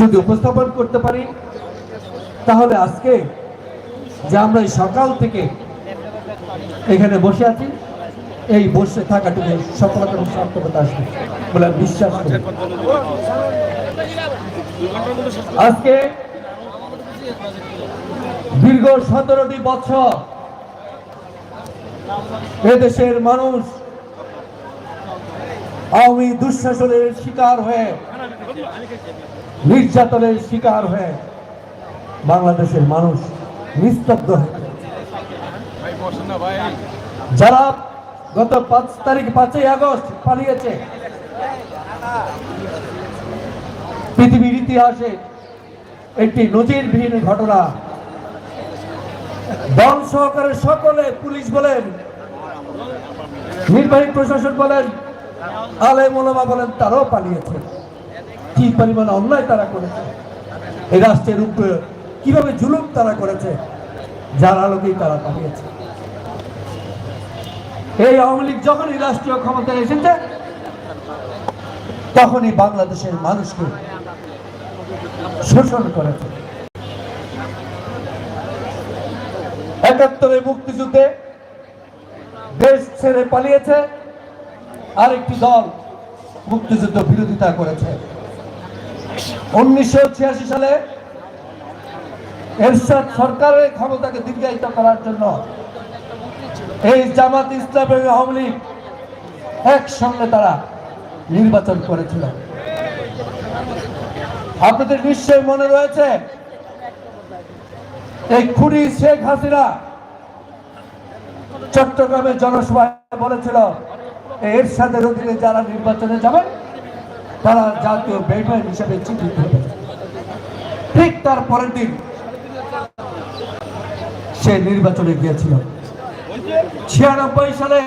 যদি উপস্থাপন করতে পারি, তাহলে আজকে যে আমরা এই সকাল থেকে এখানে বসে আছি, এই বসে থাকাটুকু সফলতা সার্থকতা আসবে বলে বিশ্বাস করি। আজকে দীর্ঘ সতেরোটি বছর এদেশের মানুষ আওয়ামী দুঃশাসনের শিকার হয়ে, নির্যাতনের শিকার হয়ে বাংলাদেশের মানুষ নিস্তব্ধ যারা গত পাঁচ তারিখ পাঁচই আগস্ট পালিয়েছে, পৃথিবীর ইতিহাসে একটি নজিরবিহীন ঘটনা। দল সহকারে সকলে পুলিশ বলেন, নির্বাহী প্রশাসন বলেন বলেন, তারাও পালিয়েছে। কি পরিমাণ অন্যায় তারা করেছে। রাষ্ট্রের উপরে কীভাবে জুলুম তারা করেছে, যার আলোকেই তারা পালিয়েছে। এই আওয়ামী লীগ যখনই রাষ্ট্রীয় ক্ষমতায় এসেছে, তখনই বাংলাদেশের মানুষকে শোষণ করেছে। একাত্তরে মুক্তিযুদ্ধে দেশ ছেড়ে পালিয়েছে আরেকটি দল মুক্তিযুদ্ধ বিরোধিতা করেছে। উনিশশো ছিয়াশি সালে এরশাদ সরকারের ক্ষমতাকে দীর্ঘায়িত করার জন্য এই জামাত ইসলাম আওয়ামী লীগ একসঙ্গে তারা নির্বাচন করেছিল। আপনাদের নিশ্চয়ই মনে রয়েছে, এই খুনি শেখ হাসিনা চট্টগ্রামের জনসভায় বলেছিল এর সাথে অধীনে যারা নির্বাচনে যাবেন, তারা জাতীয় বেইমান হিসেবে চিহ্নিত হবে ঠিক তার পরের দিন সে নির্বাচনে গিয়েছিল। ছিয়ানব্বই সালে